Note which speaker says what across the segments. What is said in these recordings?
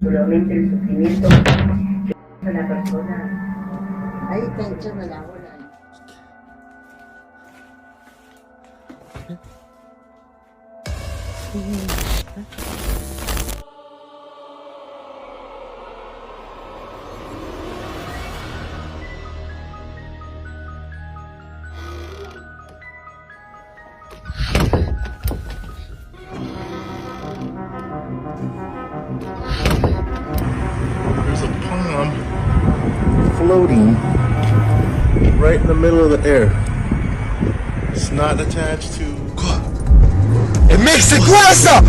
Speaker 1: solamente el sufrimiento a la persona.
Speaker 2: Ahí está echando la bola.
Speaker 3: The middle of the air. It's not attached to.
Speaker 4: Eh mec, c'est quoi ça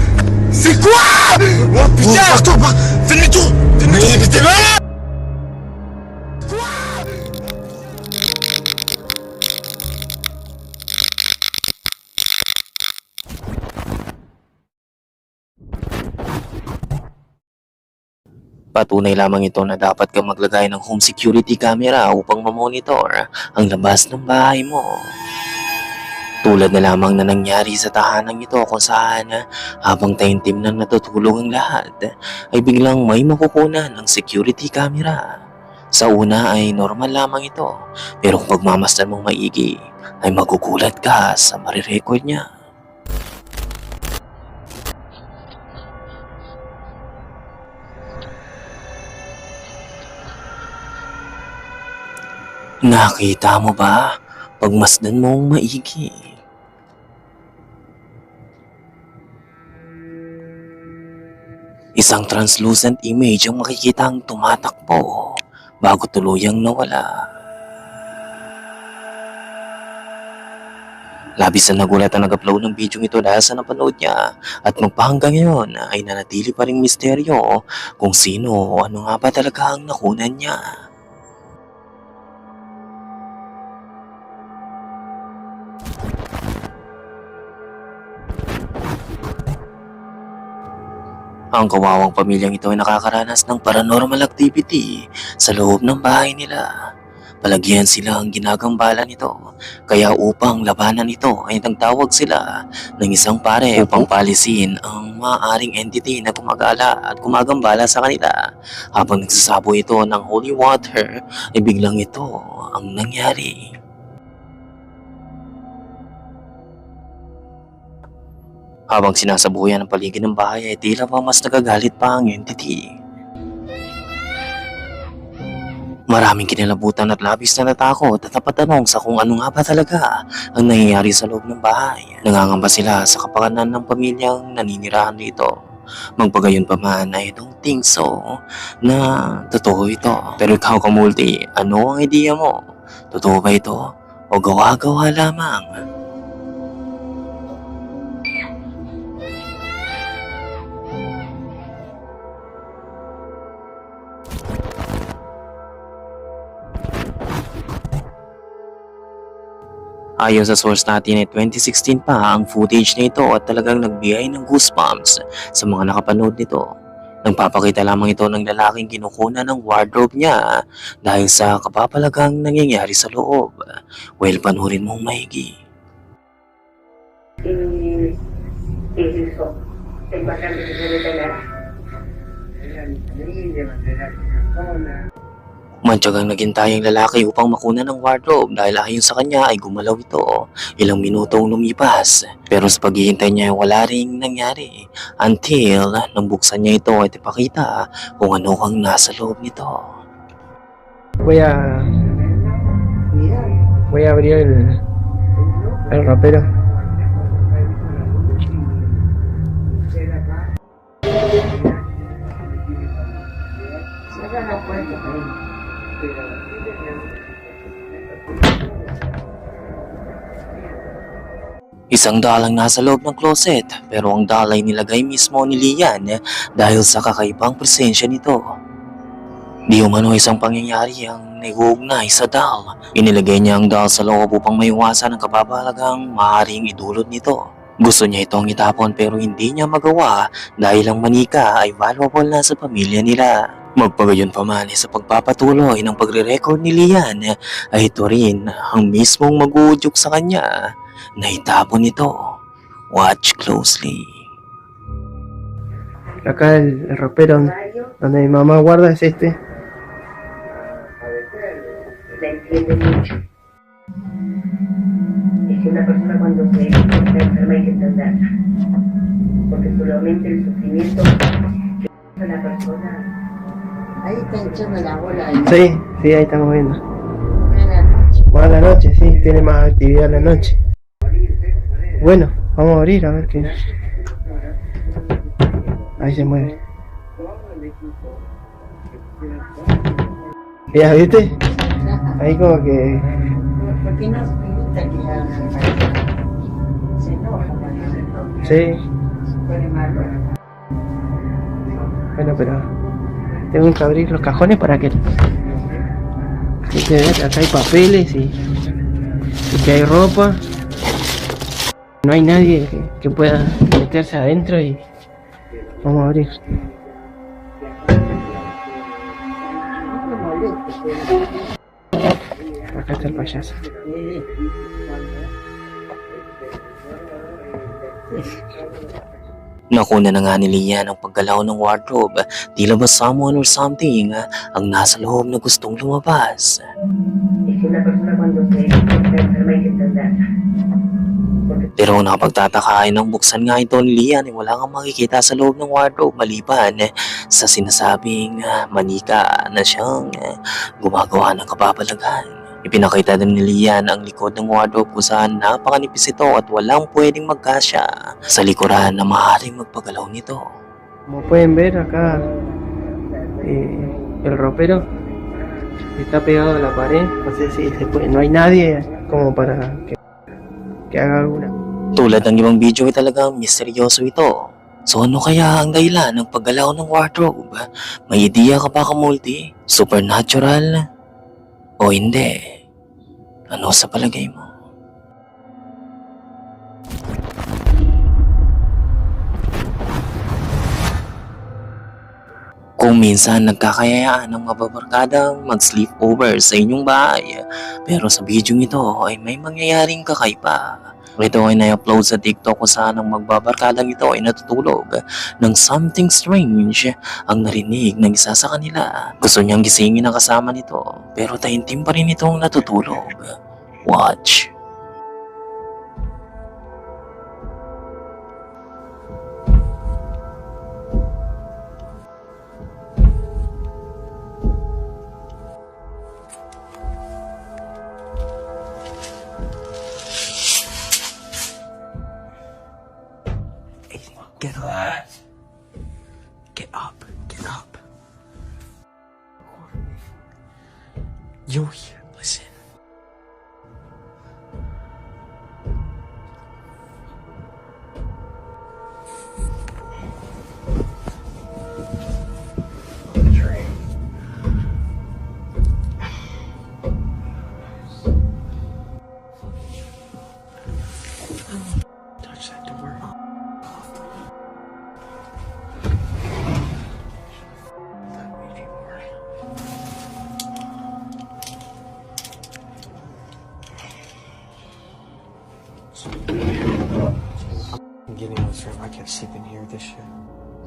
Speaker 4: C'est quoi Oh putain Attends, bah, fais demi-tour Fais demi-tour, mais t'es malade
Speaker 5: Patunay lamang ito na dapat kang maglagay ng home security camera upang mamonitor ang labas ng bahay mo. Tulad na lamang na nangyari sa tahanang ito kung saan habang taimtim na natutulog ang lahat ay biglang may makukunan ng security camera. Sa una ay normal lamang ito pero kung pagmamasdan mong maigi ay magugulat ka sa marirecord niya. Nakita mo ba? Pagmasdan mong maigi. Isang translucent image ang makikitang tumatakbo bago tuluyang nawala. Labis na nagulat ang nag-upload ng video ito dahil sa napanood niya at magpahanggang ngayon ay nanatili pa rin misteryo kung sino o ano nga ba talaga ang nakunan niya. Ang kawawang pamilyang ito ay nakakaranas ng paranormal activity sa loob ng bahay nila. Palagyan sila ang ginagambala nito. Kaya upang labanan ito ay nagtawag sila ng isang pare upang palisin ang maaaring entity na gumagala at gumagambala sa kanila. Habang nagsasabo ito ng holy water ay biglang ito ang nangyari. Habang sinasabuyan ang paligid ng bahay ay tila pa mas nagagalit pa ang entity. Maraming kinilabutan at labis na natakot at napatanong sa kung ano nga ba talaga ang nangyayari sa loob ng bahay. Nangangamba sila sa kapakanan ng pamilyang naninirahan dito. Magpagayon pa man ay don't think so na totoo ito. Pero ikaw kamulti, ano ang ideya mo? Totoo ba ito? O gawa-gawa lamang? Ayon sa source natin ay 2016 pa ang footage nito at talagang nagbigay ng goosebumps sa mga nakapanood nito. Nagpapakita lamang ito ng lalaking kinukunan ng wardrobe niya dahil sa kapapalagang nangyayari sa loob. Well, panurin mong maigi.
Speaker 1: Y, y eso, es bastante que se mete la,
Speaker 5: Mantsagang naghintay ang lalaki upang makuna ng wardrobe dahil ayon sa kanya ay gumalaw ito. Ilang minutong lumipas pero sa paghihintay niya ay wala ring nangyari until nang buksan niya ito at ipakita kung ano ang nasa loob nito.
Speaker 6: Voy a. Voy a abrir el. El ropero.
Speaker 2: Cierra la puerta.
Speaker 5: Isang dalang nasa loob ng closet pero ang dalay nilagay mismo ni Lian dahil sa kakaibang presensya nito. Di umano isang pangyayari ang nag-uugnay sa dal. Inilagay niya ang dal sa loob upang maiwasan ang kababalagang maaaring idulot nito. Gusto niya itong itapon pero hindi niya magawa dahil ang manika ay valuable na sa pamilya nila. Magpagayon pa man sa pagpapatuloy ng pagre-record ni Lian ay ito rin ang mismong mag-uudyok sa kanya na itapon ito. Watch closely.
Speaker 6: Acá el, el ropero. Donde mi mamá guarda es este.
Speaker 1: la entiende mucho. Es que una persona cuando se está enferma hay que entenderla. Porque solamente el sufrimiento que la persona
Speaker 2: Ahí está echando la bola. Ahí.
Speaker 6: Sí, sí, ahí estamos viendo.
Speaker 2: Buenas noches.
Speaker 6: Más a la noche, sí, tiene más actividad a la noche. Bueno, vamos a abrir a ver qué. Ahí se mueve. ¿Ya viste? Ahí como que.
Speaker 2: ¿Por qué no pinta que Se enoja.
Speaker 6: Sí, bueno, pero. Tengo que abrir los cajones para que. Hay que acá hay papeles y. que hay ropa. No hay nadie que, pueda meterse adentro y. Vamos a abrir. Acá está el payaso.
Speaker 5: Nakuna na nga ni Lian ang paggalaw ng wardrobe. Tila ba someone or something ah, ang nasa loob na gustong lumabas. Pero ang nakapagtataka ay nang buksan nga ito ni Lian ay wala kang makikita sa loob ng wardrobe maliban eh, sa sinasabing ah, manika na siyang ah, gumagawa ng kababalaghan. Ipinakita din ni Lian ang likod ng wardrobe kung saan napakanipis ito at walang pwedeng magkasya sa likuran na maaaring magpagalaw nito.
Speaker 6: Como pueden ver acá, eh, el ropero está pegado a la pared. No sé si se puede, no hay nadie como para que, que haga alguna.
Speaker 5: Tulad ng ibang video ay talagang misteryoso ito. So ano kaya ang dahilan ng paggalaw ng wardrobe? May ideya ka ba kamulti? Supernatural? O hindi? Ano sa palagay mo? Kung minsan nagkakayayaan ng mga babarkadang mag-sleepover sa inyong bahay, pero sa video ito ay may mangyayaring kakaiba. Ito ay na-upload sa TikTok kung saan ang magbabarkadang ito ay natutulog ng something strange ang narinig ng isa sa kanila. Gusto niyang gisingin ang kasama nito pero taintim pa rin itong natutulog. Watch.
Speaker 7: Get up. Get up. Get up. You're here.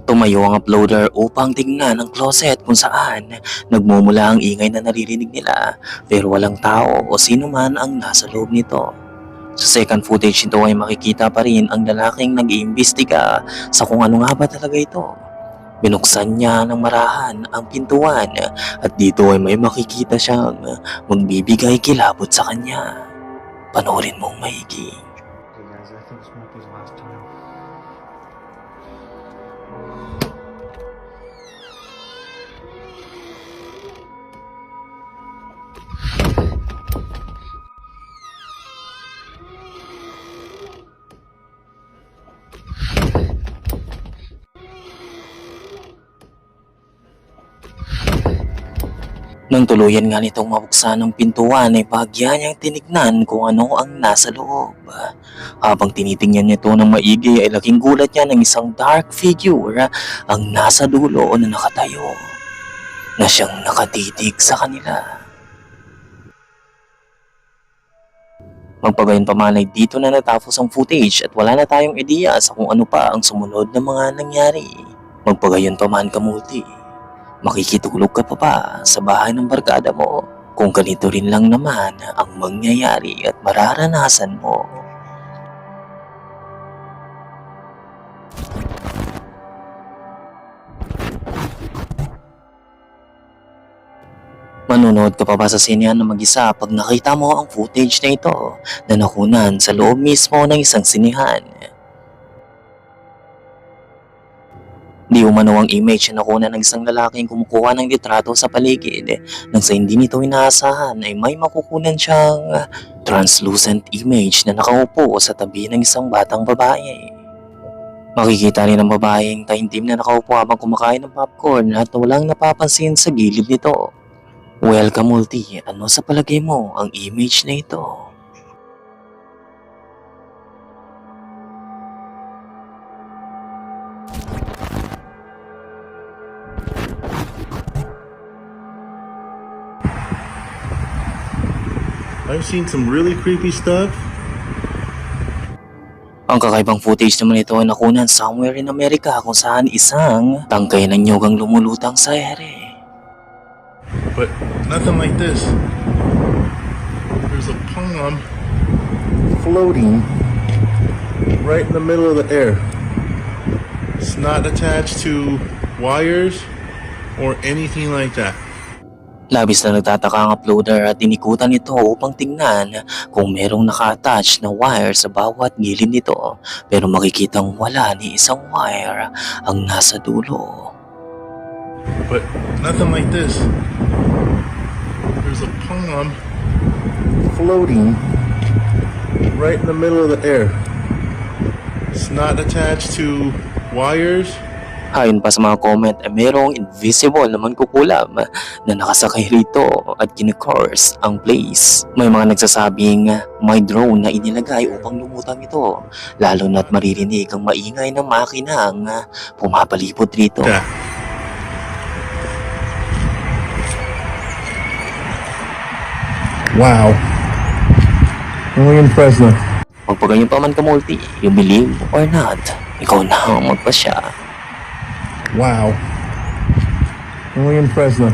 Speaker 5: Tumayo ang uploader upang tignan ang closet kung saan nagmumula ang ingay na naririnig nila pero walang tao o sino man ang nasa loob nito. Sa second footage nito ay makikita pa rin ang lalaking nag-iimbestiga sa kung ano nga ba talaga ito. Binuksan niya ng marahan ang pintuan at dito ay may makikita siyang magbibigay kilabot sa kanya. Panoorin mong maigi. Nang tuluyan nga nitong mabuksan ang pintuan ay bahagya niyang tinignan kung ano ang nasa loob. Habang tinitingnan niya ito ng maigi ay laking gulat niya ng isang dark figure ang nasa dulo na nakatayo na siyang nakatitig sa kanila. Magpagayon pa man ay dito na natapos ang footage at wala na tayong ideya sa kung ano pa ang sumunod na mga nangyari. Magpagayon pa man kamulti. Makikitulog ka pa ba sa bahay ng barkada mo kung ganito rin lang naman ang mangyayari at mararanasan mo? Manonood ka pa ba sa sinehan na mag-isa pag nakita mo ang footage na ito na nakunan sa loob mismo ng isang sinihan? Di umano ang image na nakunan ng isang lalaking kumukuha ng litrato sa paligid nang sa hindi nito inaasahan ay may makukunan siyang translucent image na nakaupo sa tabi ng isang batang babae. Makikita rin ang babaeng taimtim na nakaupo habang kumakain ng popcorn at walang napapansin sa gilid nito. Welcome Multi, ano sa palagay mo ang image na ito?
Speaker 3: I've seen some really creepy stuff.
Speaker 5: Ang kakaibang footage naman ito ay nakunan somewhere in America kung saan isang tangkay ng nyugang lumulutang sa ere.
Speaker 3: but nothing like this. There's a palm floating right in the middle of the air. It's not attached to wires or anything like that.
Speaker 5: Labis na nagtataka ang uploader at inikutan ito upang tingnan kung merong naka-attach na wire sa bawat gilid nito pero makikitang wala ni isang wire ang nasa dulo.
Speaker 3: But nothing like this. There's a palm floating right in the middle of the air. It's not attached to wires
Speaker 5: Ayon pa sa mga comment ay merong invisible na mankukulam na nakasakay rito at kinikurse ang place. May mga nagsasabing may drone na inilagay upang lumutang ito lalo na't maririnig ang maingay ng makinang pumapalipot rito.
Speaker 3: that. Wow. William Fresno.
Speaker 5: Pagpaganyan pa man ka multi, you believe or not, ikaw na ang magpasya.
Speaker 3: Wow. William Fresno.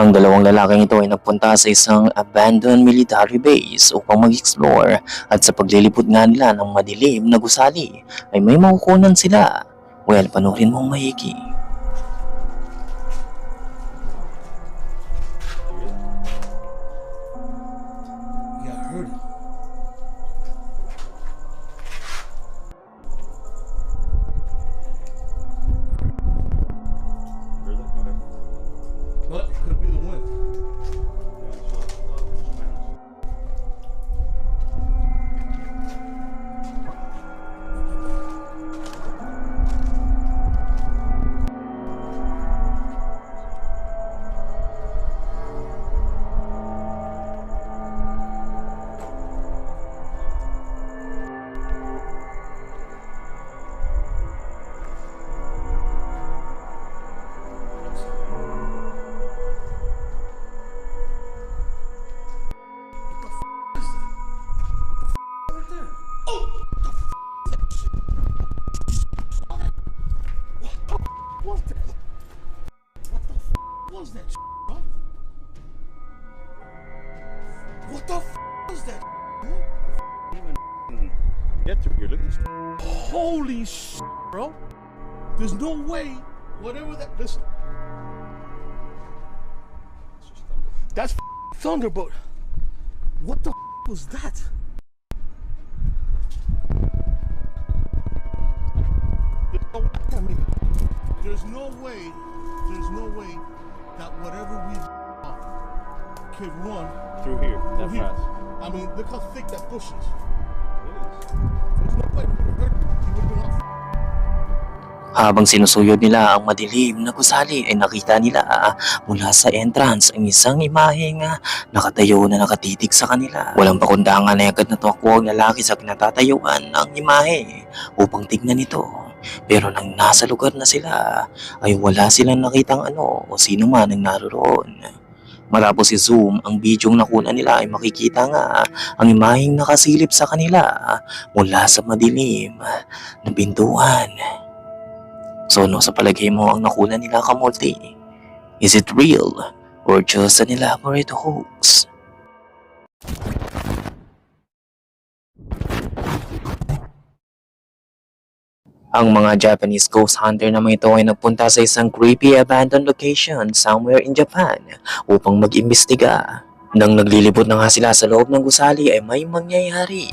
Speaker 5: Ang dalawang lalaking ito ay nagpunta sa isang abandoned military base upang mag-explore at sa paglilipot nga nila ng madilim na gusali ay may makukunan sila. Well, panoorin mong maigi.
Speaker 4: There's no way, whatever that, listen. That's f- thunder, but what the was that? There's no, I mean, there's no way, there's no way that whatever we could run
Speaker 8: Through here. That
Speaker 4: here.
Speaker 8: fast.
Speaker 4: I mean, look how thick that bush is.
Speaker 8: It is.
Speaker 4: There's no way
Speaker 5: Habang sinusuyod nila ang madilim na gusali ay nakita nila ah, mula sa entrance ang isang imaheng ah, nakatayo na nakatitig sa kanila. Walang pakundangan ay agad na tuwakbo ang lalaki sa kinatatayuan ng imahe upang tignan ito. Pero nang nasa lugar na sila ay wala silang nakitang ano o sino man ang naroon. Matapos i-zoom ang bidyong nakuna nila ay makikita nga ang imaheng nakasilip sa kanila mula sa madilim na pintuan. So ano sa palagay mo ang nakuna nila kamulti? Is it real or just an elaborate hoax? Ang mga Japanese ghost hunter naman ito ay nagpunta sa isang creepy abandoned location somewhere in Japan upang mag-imbestiga. Nang naglilibot na nga sila sa loob ng gusali ay may mangyayari.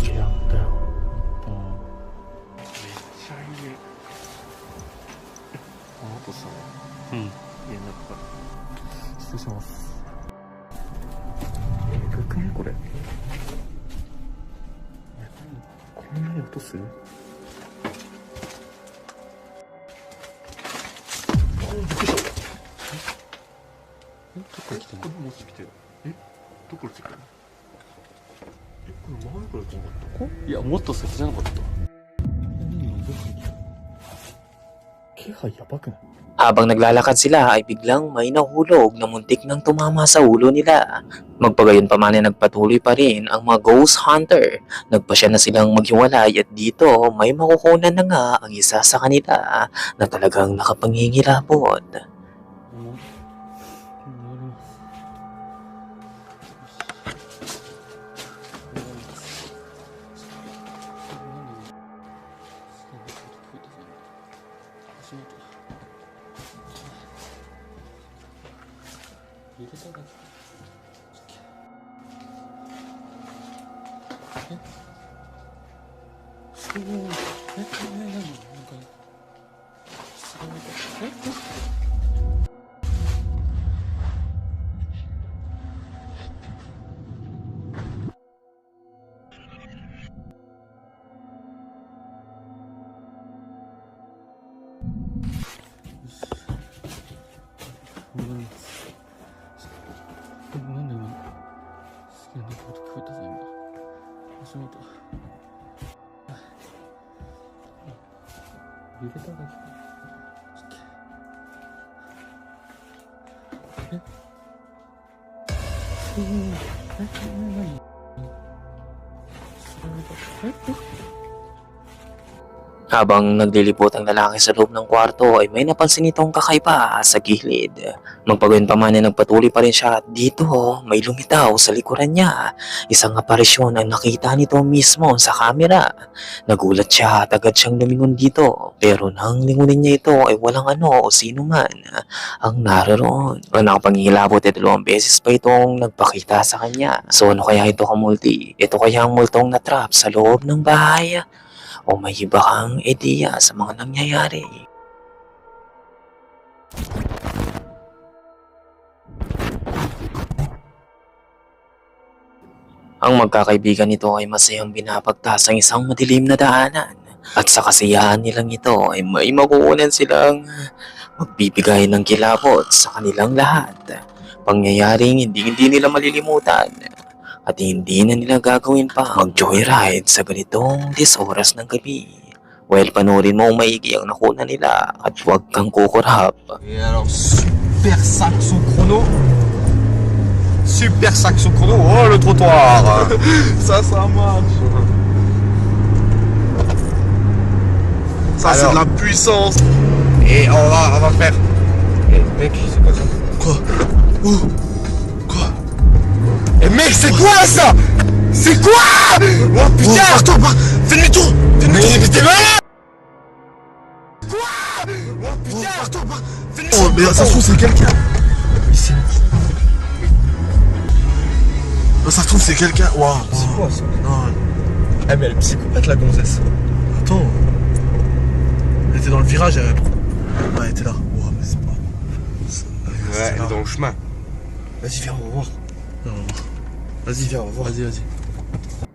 Speaker 9: しますえぐくねこれこんなに落とすえ、
Speaker 10: どこ来てんの？
Speaker 9: え、どこ来てるえ、これ前から来なかった。こい
Speaker 10: や、も
Speaker 9: っ
Speaker 10: と先じゃなかった？
Speaker 9: 気配やばくない？
Speaker 5: Habang naglalakad sila ay biglang may nahulog na muntik nang tumama sa ulo nila. Magpagayon pa man ay nagpatuloy pa rin ang mga ghost hunter. Nagpasya na silang maghiwalay at dito may makukunan na nga ang isa sa kanila na talagang nakapangingilabot.
Speaker 10: 入れただけ。ええ、え、なええ？
Speaker 5: Habang naglilibot ang lalaki sa loob ng kwarto ay may napansin itong kakaiba sa gilid. Magpagayon pa man ay nagpatuloy pa rin siya at dito may lumitaw sa likuran niya. Isang aparisyon ang nakita nito mismo sa kamera. Nagulat siya at agad siyang lumingon dito. Pero nang lingunin niya ito ay walang ano o sino man ang naroon. Ang nakapangihilabot ay dalawang beses pa itong nagpakita sa kanya. So ano kaya ito kamulti? Ito kaya ang multong na-trap sa loob ng bahay? O may iba kang ideya sa mga nangyayari. Ang magkakaibigan nito ay masayang binapagtas ang isang madilim na daanan. At sa kasiyahan nilang ito ay may makukunan silang magbibigay ng kilabot sa kanilang lahat. Pangyayaring hindi hindi nila malilimutan at hindi na nila gagawin pa mag-joyride sa ganitong 10 oras ng gabi. Well, panoorin mo ang maigi ang nakuna nila at huwag kang kukurap.
Speaker 11: Et alors, super saxo chrono. Super saxo chrono. Oh, le trottoir. ça, ça marche. Ça, c'est de la puissance. Et on va, on va faire. Eh, mec, c'est quoi ça Quoi Quoi Eh, mec, c'est quoi ça C'est quoi Oh putain Pars-toi, pars Fais demi-tour Fais demi-tour Mais t'es malade Quoi Oh putain Pars-toi, pars Fais demi-tour Oh, mais ça se trouve, c'est quelqu'un Ici. Oh, ça se trouve, c'est quelqu'un. Waouh. C'est quoi ça Non. Eh, mais elle est psychopathe, la gonzesse. Attends. Elle était dans le virage, elle. Ouais, elle était là. Waouh, mais c'est pas. Ouais, elle est dans le chemin. Vas-y, viens, on va voir. Voir. Vas-y. Vas-y, vas-y.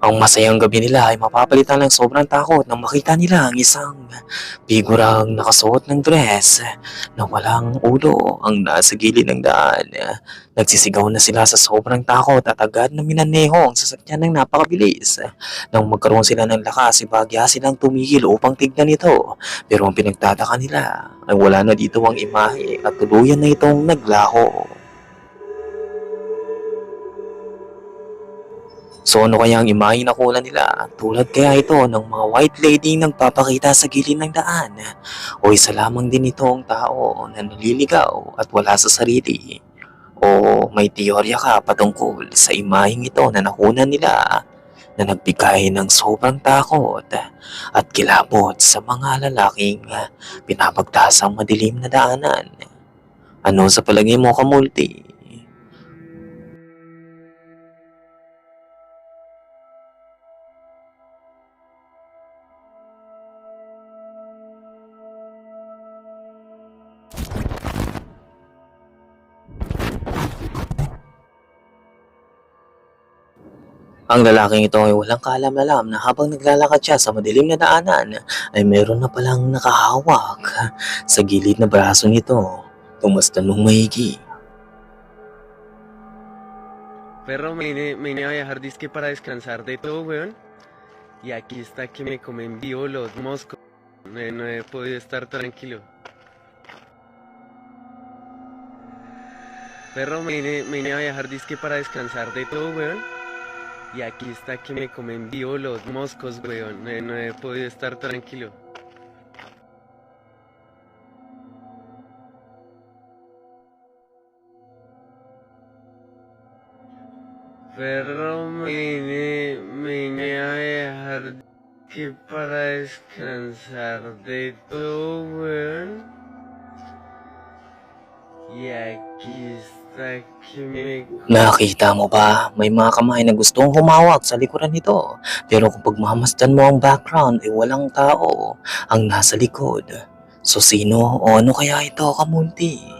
Speaker 5: Ang masayang gabi nila ay mapapalitan ng sobrang takot nang makita nila ang isang figurang nakasuot ng dress na walang ulo ang nasa gilid ng daan. Nagsisigaw na sila sa sobrang takot at agad na minaneho ang sasakyan ng napakabilis. Nang magkaroon sila ng lakas, ibagya silang tumigil upang tignan ito. Pero ang pinagtataka nila ay wala na dito ang imahe at tuluyan na itong naglaho. So ano kaya ang imahe na kunan nila? Tulad kaya ito ng mga white lady nagpapakita sa gilid ng daan? O isa lamang din itong tao na naliligaw at wala sa sarili? O may teorya ka patungkol sa imaheng ito na nakunan nila na nagbigay ng sobrang takot at kilabot sa mga lalaking pinapagtasang madilim na daanan? Ano sa palagay mo kamulti? Ang lalaking ito ay walang kaalam-alam na habang naglalakad siya sa madilim na daanan ay meron na palang nakahawak sa gilid na braso nito. Tumastan nung maigi.
Speaker 12: Perro, me vine, me viajar disque para descansar de todo, weón. Y aquí está que me comen vivo los moscos. He, no he podido estar tranquilo. Perro, me vine, me vine a viajar disque para descansar de todo, weón. Y aquí está que me comen vivo los moscos, weón. No he, podido estar tranquilo. Perro, me me a dejar que para descansar de todo, weón. Y aquí.
Speaker 5: Nakita mo ba? May mga kamay na gustong humawak sa likuran nito. Pero kung pagmamasdan mo ang background ay walang tao ang nasa likod. So sino o ano kaya ito kamunti?